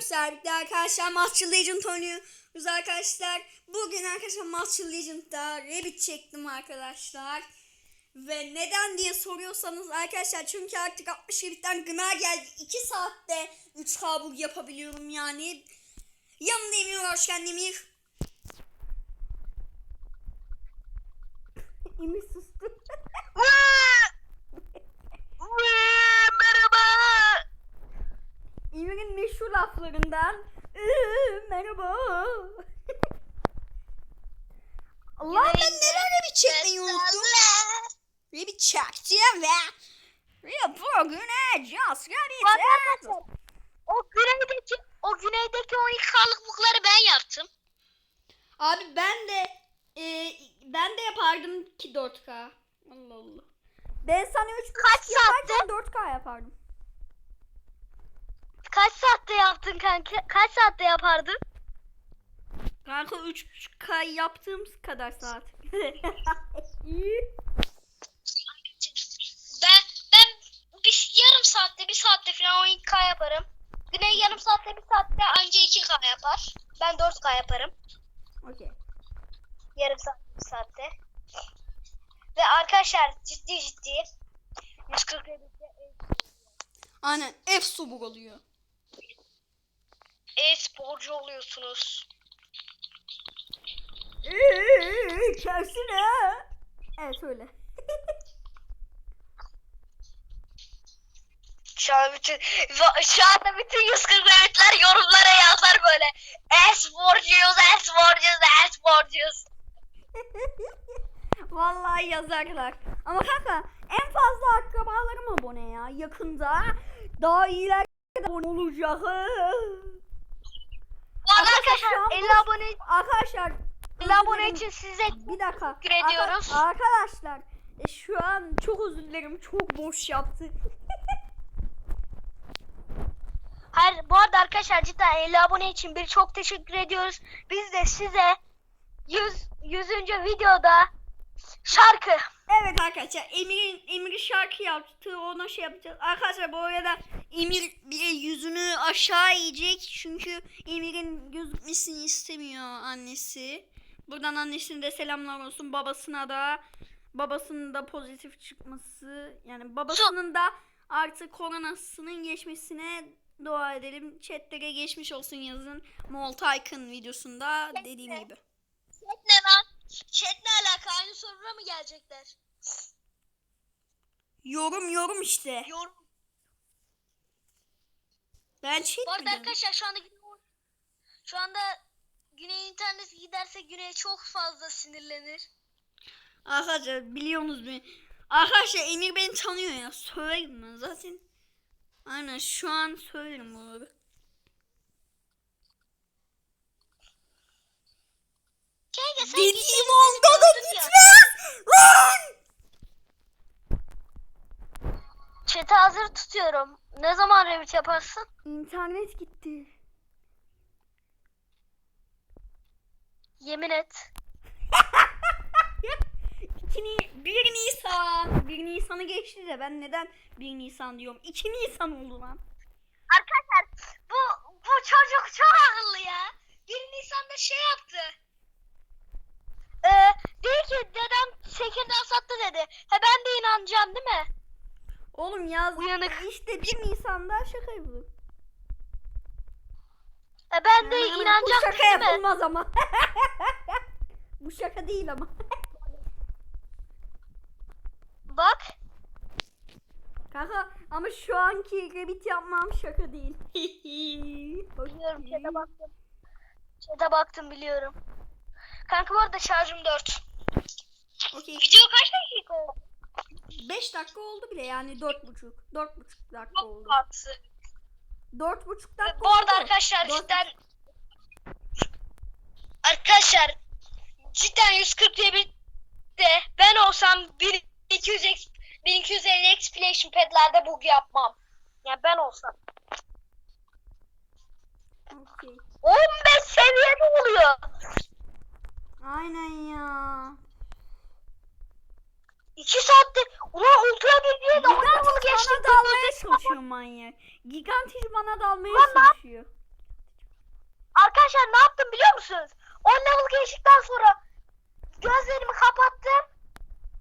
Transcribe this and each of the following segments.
Servik'te arkadaşlar Master Legend oynuyoruz arkadaşlar. Bugün arkadaşlar Master Legend'da Rabbit çektim arkadaşlar. Ve neden diye soruyorsanız arkadaşlar çünkü artık 60 Rabbit'ten gına geldi. 2 saatte 3 kabul yapabiliyorum yani. Yanımda Emir hoş geldin Emir. Emir sustu. Merhaba. Meşhur laflarından "Iı, merhaba. Allah ben neden Rabbit çekmeyi unuttum. Rabbit çekeceğim ve ve bugün just Rabbit. Bak arkadaşlar. O güneydeki o güneydeki 12 kalıklıkları ben yaptım. Abi ben de e, ben de yapardım ki 4K. Allah Allah. Ben sana 3 Kaç yaparken 4K yapardım. Yaptın kanka? Kaç saatte yapardın? Kanka 3K yaptığım kadar saat. Ben ben bir yarım saatte bir saatte falan 12K yaparım. Güney yarım saatte bir saatte anca 2K yapar. Ben 4K yaparım. Okey. Yarım saat bir saatte. Ve arkadaşlar ciddi ciddi 140 Aynen F subuk oluyor. E-sporcu oluyorsunuz. Eee, Kersine. Evet öyle. Şu an bütün şu anda bütün 140 devletler yorumlara yazar böyle. E-sporcuyuz, e-sporcuyuz, e-sporcuyuz. Vallahi yazarlar. Ama kanka en fazla akrabalarım abone ya. Yakında daha iyiler abone olacak. Arkadaşlar, arkadaşlar şu an 50 bu- abone Arkadaşlar 50 abone için size bir dakika. teşekkür ediyoruz. Arka- arkadaşlar e, şu an çok özür dilerim. Çok boş yaptı. her bu arada arkadaşlar cidden 50 abone için bir çok teşekkür ediyoruz. Biz de size 100 100. videoda şarkı Evet arkadaşlar Emir'in Emir şarkı yaptı ona şey yapacağız. Arkadaşlar bu arada Emir bir yüzünü aşağı eğecek çünkü Emir'in gözükmesini istemiyor annesi. Buradan annesine de selamlar olsun babasına da babasının da pozitif çıkması yani babasının da artık koronasının geçmesine dua edelim. Chatlere geçmiş olsun yazın. Moltaykın videosunda dediğim gibi. Chat ne lan? Chat ne soruna mı gelecekler? Yorum yorum işte. Yorum. Ben chat Bu arada arkadaşlar şu anda şu anda Güney internet giderse Güney çok fazla sinirlenir. Arkadaşlar biliyorsunuz beni. Arkadaşlar Emir beni tanıyor ya. Söylerim ben zaten. Aynen şu an söylerim bunu. Kanka sen Dediğim geçen anda beni da gördün ya. gitmez. Lan! Chat'i hazır tutuyorum. Ne zaman revit yaparsın? İnternet gitti. Yemin et. İki Ni 1 Nisan. 1 Nisan'ı geçti de ben neden 1 Nisan diyorum. 2 Nisan oldu lan. Arkadaşlar bu bu çocuk çok akıllı ya. 1 Nisan'da şey yaptı. Ee, dedi ki dedem şekerden sattı dedi. He ben de inanacağım değil mi? Oğlum yaz. Uyanık. İşte 1 Nisan'da şaka yapılır. E ben de Yani Bu inanacağım şaka değil mi? yapılmaz ama. Bu şaka değil ama. Bak. Kanka ama şu anki rabbit yapmam şaka değil. Biliyorum chat'e baktım. Chat'e baktım biliyorum. Kanka bu arada şarjım 4. Okey. Video kaç dakika oldu? 5 dakika oldu bile yani 4.5. 4.5 dakika oldu. Altı. 4.5 dakika Bu arada oldu. arkadaşlar Dört- cidden Arkadaşlar cidden 140 diye bir de ben olsam 1200 X, 1250 explanation pad'lerde bug yapmam. Yani ben olsam. Okey. 15 seviyede oluyor. Aynen ya. 2 saatte ulan ultra bilgiye de Gigantiz onu geçtik. bana dalmaya çalışıyor manyak. Gigantiz bana dalmaya Lan lan. çalışıyor. Arkadaşlar ne yaptım biliyor musunuz? 10 level geçtikten sonra gözlerimi kapattım.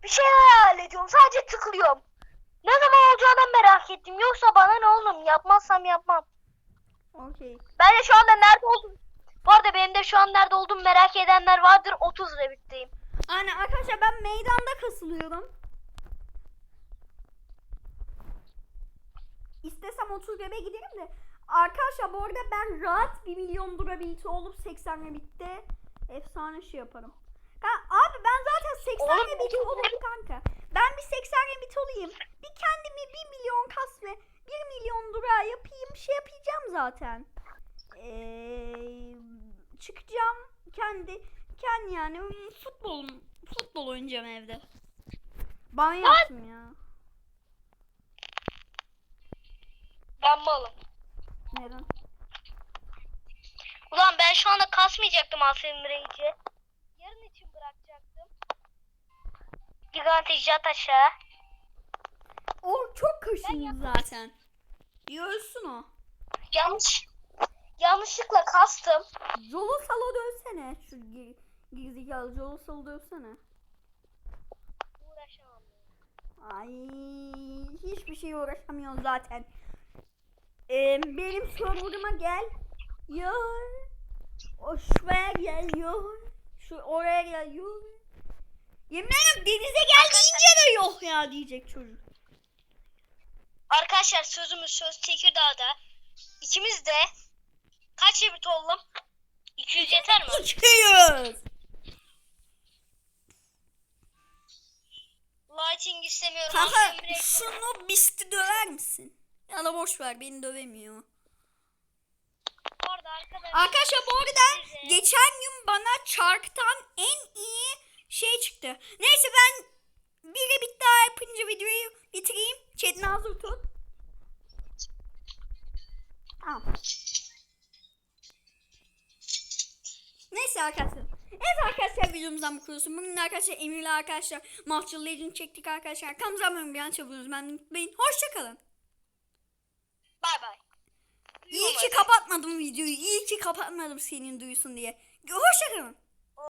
Bir şeyler hayal ediyorum. Sadece tıklıyorum. Ne zaman olacağını merak ettim. Yoksa bana ne oğlum? Yapmazsam yapmam. Okey. Ben de şu anda nerede oldum? Bu arada benim de şu an nerede olduğumu merak edenler vardır. 30 Rabbit'teyim. Aynen arkadaşlar ben meydanda kasılıyorum. İstesem 30 bebe giderim de. Arkadaşlar bu arada ben rahat 1 milyon durability olup 80 rabitte efsane şey yaparım. Ha, abi ben zaten 80 Oğlum, rabit oğlum. olurum kanka. Ben bir 80 rabit olayım. Bir kendimi 1 milyon kas ve 1 milyon dura yapayım. Şey yapacağım zaten. Eee çıkacağım kendi kendi yani futbol futbol oynayacağım evde. Bana yaptım ya. Ben malım. Neden? Ulan ben şu anda kasmayacaktım Aferin Renk'i. Yarın için bırakacaktım. Gigante jet aşağı. O çok kaşındı zaten. Bir ölsün o. Yanlış. Yanlışlıkla kastım. Jolo Salo dövsene. Şu geri, gerizekalı Jolo Salo dövsene. Uğraşamam. Ay hiçbir şey uğraşamıyorsun zaten. Ee, benim serverıma gel. Ya. O şuraya gel ya. Şu oraya gel ya. Yemin ederim denize gel deyince de yok ya diyecek çocuk. Arkadaşlar sözümüz söz Tekirdağ'da. İkimiz de kaç Rabbit oldum? 200 yeter mi? 200. Lighting istemiyorum. Kanka şunu bisti döver misin? Ya da boş ver beni dövemiyor. Arkadaşlar. Bu arada geçen gün bana çarktan en iyi şey çıktı. Neyse ben bir bit daha yapınca videoyu bitireyim. Chat'ini hazır tut. Tamam. Neyse arkadaşlar. Evet arkadaşlar videomuzdan bu kurusun. Bugün arkadaşlar Emir'le arkadaşlar Mahçıl Legend çektik arkadaşlar. Kanalımıza abone olmayı, beğen çabuk ben unutmayın. Hoşçakalın. Bay bay. İyi ki kapatmadım videoyu. İyi ki kapatmadım senin duysun diye. Hoşçakalın.